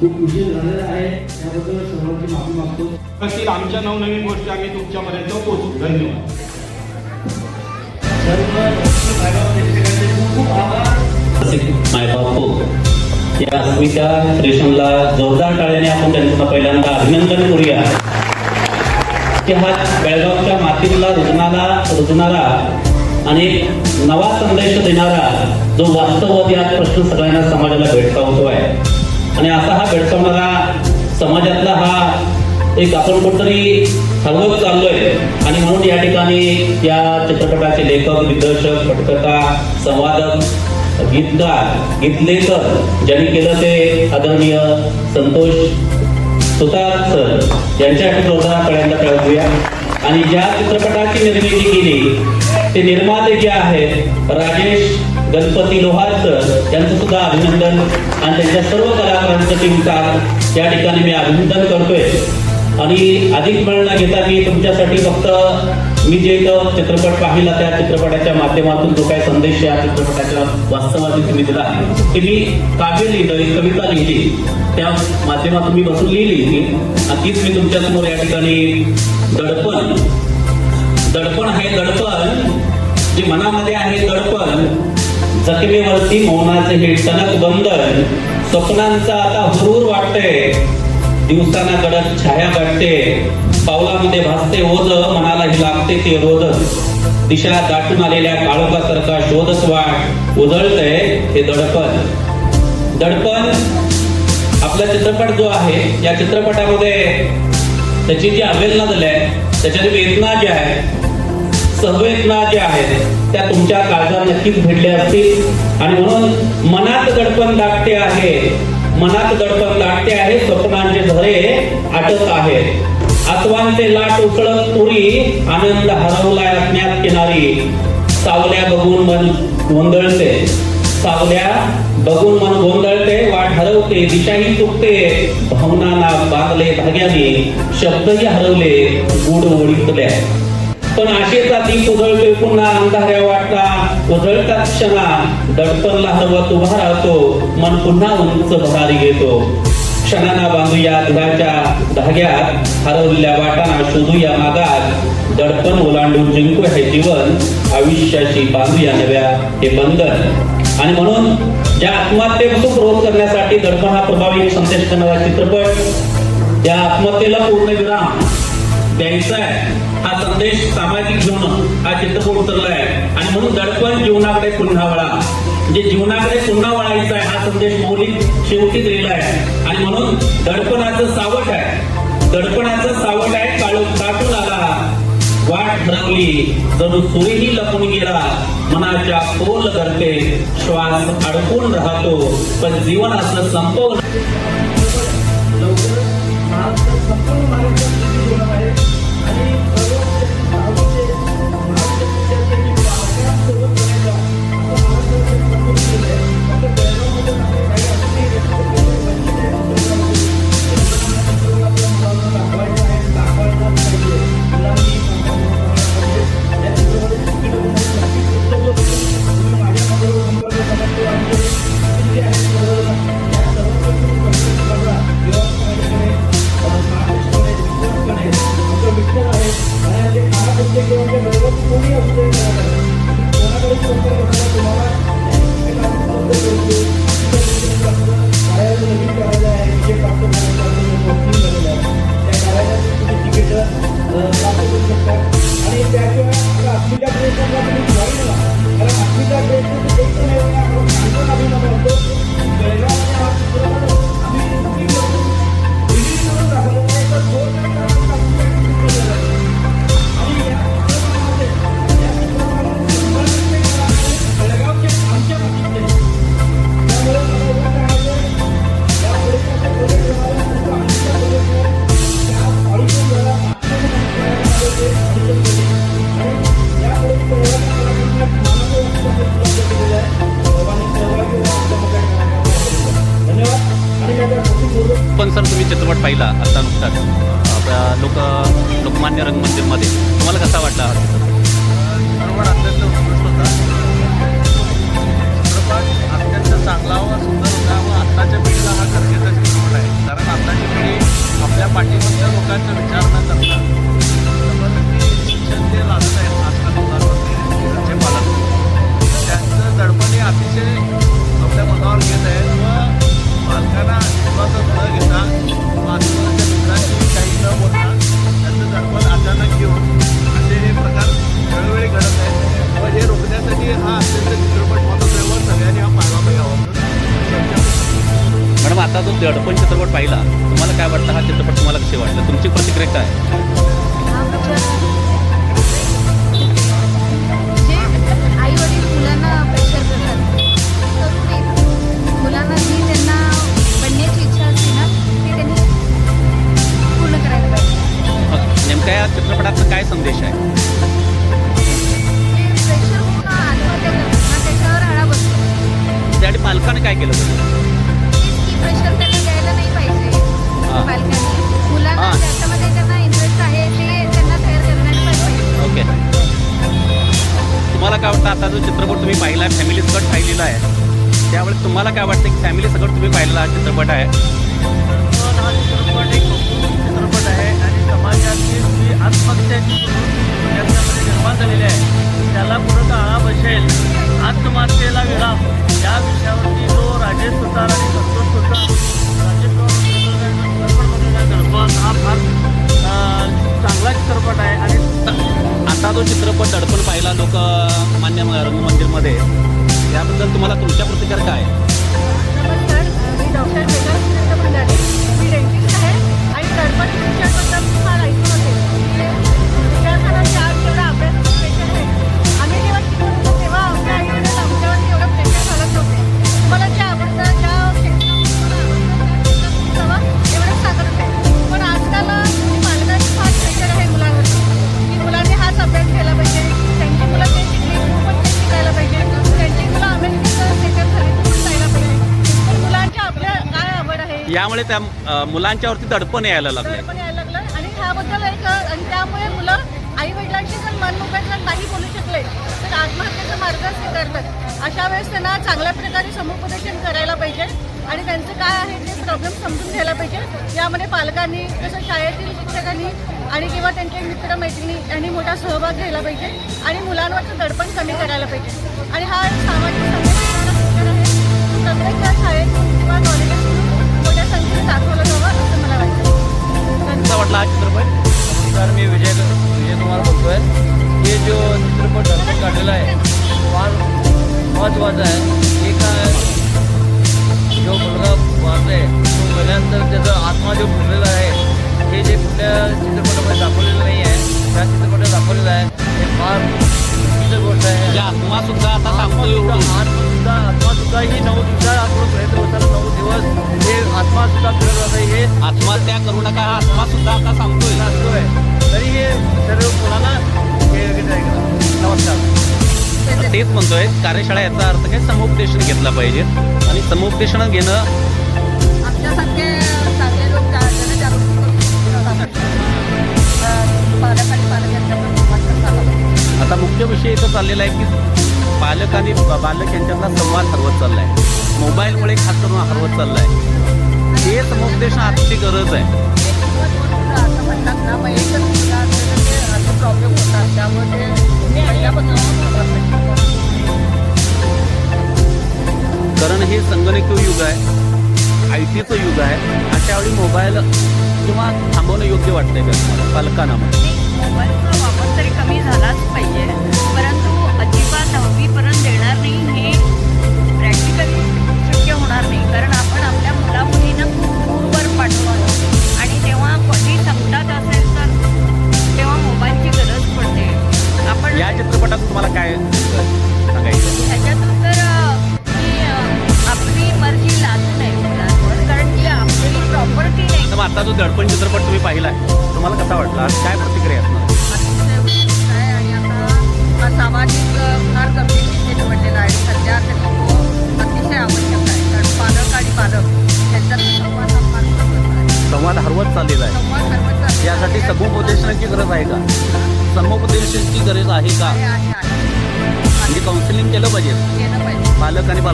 खूप उशीर झालेला आहे त्याबद्दल सर्वांची माफी मागतो असतील आमच्या नवनवीन गोष्टी आम्ही तुमच्यापर्यंत पोहोचू धन्यवाद. सर्व मायबाप खूप आभार मायबाप या अस्मिता रेशमला जोरदार टाळ्याने आपण त्यांचं पहिल्यांदा अभिनंदन करूया. की हा बेळगावच्या मातीला रुजणारा रुजणारा आणि नवा संदेश देणारा जो वास्तववादी हा प्रश्न सगळ्यांना समाजाला भेडसावतोय आणि असा हा भेडसावणारा समाजातला हा एक आपण कुठतरी हरवत चाललोय. आणि म्हणून या ठिकाणी या चित्रपटाचे लेखक दिग्दर्शक पटकथा संवादक गीतकार गीतलेखक ज्यांनी केलं ते आदरणीय संतोष सुतार सर यांच्या जोरदार कळ्यांदा कळवूया आणि ज्या चित्रपटाची निर्मिती केली ते निर्माते जे आहेत राजेश गणपती लोहारकर यांचं सुद्धा अभिनंदन. आणि त्यांच्या सर्व कलाकारांचं टीमकार या ठिकाणी मी अभिनंदन करतोय. आणि अधिक वेळ न घेता मी तुमच्यासाठी फक्त मी जे चित्रपट पाहिला त्या चित्रपटाच्या माध्यमातून जो काही संदेश या चित्रपटाच्या वास्तवाने तुम्ही दिला आहे ते मी काव्य लिहिलं एक कविता लिहिली. त्या माध्यमातून मी बसून लिहिली आणि तीच मी तुमच्यासमोर या ठिकाणी दडपण दडपण आहे दडपण. जे मनामध्ये आहे दडपण. जखमेवरती मौनाचे हे टणक बंधन स्वप्नांचा आता हुरूर वाटते दिवसाना कडक छाया वाटते पावलामध्ये भासते ओझ. मनालाही लागते ते रोधच दिशा दाटून आलेल्या काळोखासारखा शोधच वाट उजळतंय हे दडपण. दडपण आपला चित्रपट जो आहे या चित्रपटामध्ये त्याची जी अवेलना झाली आहे त्याच्यात वेदना ज्या आहे संवेदना ज्या आहेत त्या तुमच्या काळजात नक्कीच भेटल्या असतील. आणि म्हणून मनात दडपण दाटते आहे. मनात दडपण दाटते आहे स्वप्नांचे झरे आटत आहेत अथवांचे लाट उकळत पुरी आनंद हरवलाय अज्ञात किनारी. सावल्या बघून मन गोंधळते. सावल्या बघून मन गोंधळते वाट हरवते दिशाही चुकते. भावनांना बांधले धाग्याने शब्दही हरवले गुड ओळीतल्या. पण आशेचा दीप उजळते पुन्हा अंधाऱ्या वाटता. उजळता क्षणा दडपणला हरवत उभा राहतो. मन पुन्हा उंच भरारी घेतो. क्षणांना बांधूया दुधाच्या धाग्यात हरवलेल्या वाटांना शोधूया मागात. दडपण ओलांडून जिंकू हे जीवन आयुष्याशी बांधूया नव्या हे बंधन. आणि म्हणून ज्या आत्महत्येपासून रोध करण्यासाठी दडपण हा प्रभावी संदेश करणारा चित्रपट या आत्महत्येला पूर्ण विराम. द्यायचा आहे हा संदेश सामाजिक घेऊन हा चित्रपट उतरलाय. आणि म्हणून दडपण जीवनाकडे पुन्हा वळा. म्हणजे जीवनाकडे पुन्हा वळायचा आहे हा संदेश मौलिक शेवटी दिलेला आहे आणि म्हणून दडपणाचं सावट आहे. दडपणाचं सावट आहे काळू काटून आला. वाट ठरवली जणू सुरीही लपून गेला. मनाच्या खोल करते श्वास अडकून राहतो. पण जीवन असं संपवलं. चित्रपट पाहिला आता नुकताच. आपल्या लोक लोकमान्य रंगमंदिरमध्ये. तुम्हाला कसा वाटला? हा चित्रपट अत्यंत होता चित्रपट अत्यंत चांगला व सुंदर होता व आत्ताच्या पिढीला हा गरजेचा चित्रपट आहे कारण आत्ताची पिढी आपल्या पाठीमधल्या लोकांचा विचार आता जो दडपण चित्रपट पाहिला तुम्हाला काय वाटतं हा चित्रपट तुम्हाला कसे वाटलं? तुमची प्रतिक्रिया काय? नेमका या चित्रपटाचा काय संदेश आहे? त्यासाठी पालकांनी काय केलं पालकांनी. मुलांना हां. ज्याच्यामध्ये त्यांना इंटरेस्ट आहे ते त्यांना तयार करण्याला पाहिजे ओके. तुम्हाला काय वाटतं आता जो चित्रपट तुम्ही पाहिला आहे फॅमिली सकट पाहिलेला आहे. त्यावेळेस तुम्हाला काय वाटतं की फॅमिली सकट तुम्ही पाहिलेला हा चित्रपट आहे? हा चित्रपट एक चित्रपट आहे आणि समाजातील जी आत्महत्याची याच्यामध्ये निर्माण झालेली आहे. त्याला कुठं आळा बसेल. आत्महत्येला विराम. या विषयावरती जो राजेश सुतार आणि संतोष सुतार गणपत हा फार चांगला चित्रपट आहे आणि आता जो चित्रपट दडपण पाहिला लोक मान्य रंगमंदिरमध्ये याबद्दल तुम्हाला तुमच्या प्रतिक्रिया काय? नमस्कार मी डॉक्टर मेघा सुरेंद्र भंडारे मी डेंटिस्ट आहे आणि दडपण पिक्चरबद्दल ऐकून त्यामुळे त्या मुलांच्यावरती दडपण यायला लागलं. यायला लागलं आणि ह्याबद्दल एक आणि त्यामुळे मुलं आई वडिलांशी जर मन मोकळ्यात नाही बोलू शकले तर आत्महत्येचा मार्ग स्वीकारतात. अशा वेळेस त्यांना चांगल्या प्रकारे समुपदेशन करायला पाहिजे आणि त्यांचं काय आहे ते प्रॉब्लेम समजून घ्यायला पाहिजे. यामध्ये पालकांनी तसं शाळेतील शिक्षकांनी आणि किंवा त्यांचे मित्रमैत्रिणी यांनी मोठा सहभाग घ्यायला पाहिजे आणि मुलांवरचं दडपण कमी करायला पाहिजे. आणि हा सामाजिक आत्मा सुद्धा आता सांगतोय आत्मा एवढं. सुद्धा आत्मा सुद्धा ही नऊ दिवसात आपण प्रयत्न होताना नऊ दिवस. हे आत्मा सुद्धा फिरत राहते हे आत्महत्या करू नका हा आत्मा सुद्धा आता सांगतोय. लागतोय तरी हे सर्व मुलांना हे नमस्कार. तेच म्हणतोय कार्यशाळा याचा अर्थ काय? समुपदेशन घेतलं पाहिजे. आणि समुपदेशन घेणं आमच्यासारखे विषय इथं चाललेला आहे की पालक आणि बालक यांच्यातला संवाद हरवत चालला आहे मोबाईलमुळे खास करून हरवत आहे हे समुपदेशन आजची गरज आहे. म्हणतात ना प्रॉब्लेम होतात त्यामुळे कारण हे संगणकीय युग आहे आय टीचं युग आहे अशा वेळी मोबाईल किंवा थांबवणं योग्य वाटतंय का? पालकांना? मोबाईलचा वापर तरी कमी झालाच पाहिजे.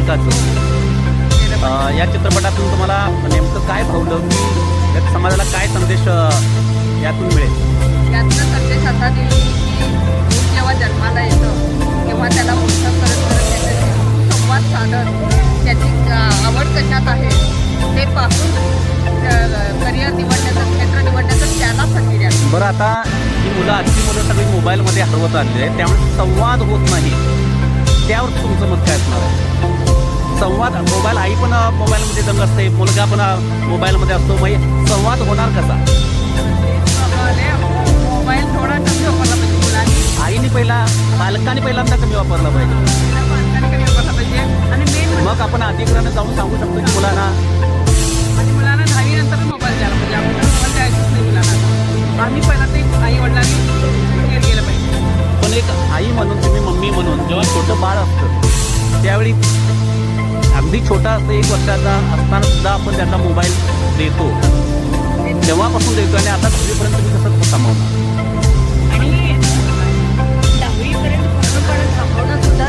अं, या चित्रपटातून तुम्हाला नेमकं काय भावलं? की समाजाला काय संदेश यातून मिळेल? यातनं संदेश असा दिली की जेव्हा जन्माला येतं तेव्हा त्याला मोठं करत करत त्याच्याशी संवाद साधत त्याची आवड कशात आहे ते पाहून करिअर निवडण्याचं क्षेत्र निवडण्याचं त्याला संधी द्या. बरं आता ही मुलं आजची मुलं सगळी मोबाईलमध्ये हरवत आलेली आहे त्यामुळे संवाद होत नाही. त्यावर तुमचं मत काय असणार? संवाद. मोबाईल आई पण मोबाईलमध्ये दंग असते. मुलगा पण मोबाईलमध्ये असतो. मग संवाद होणार कसा? मोबाईल थोडा कमी वापरला पाहिजे मुलांनी. आईने पहिला पालकांनी पहिल्यांदा कमी वापरला पाहिजे. पालकांनी कमी वापरला पाहिजे. आणि मेन मग आपण अधिकरण जाऊन सांगू शकतो की मुलांना. आणि मुलांना दहावी नंतर मोबाईल द्यायला पाहिजे. आपण मोबाईल द्यायचंच नाही मुलांना. आम्ही पहिला ते आई वडिलांनी पाहिजे. पण एक आई म्हणून तुम्ही मम्मी म्हणून जेव्हा छोटं बाळ असतं त्यावेळी अगदी छोटा असं एक वर्षाचा असताना सुद्धा आपण त्यांना मोबाईल देतो. तेव्हापासून देतो आणि आता तुझेपर्यंत मी कसं सांभाळणार आणि दहावीपर्यंत पूर्णपणे थांबवणं सुद्धा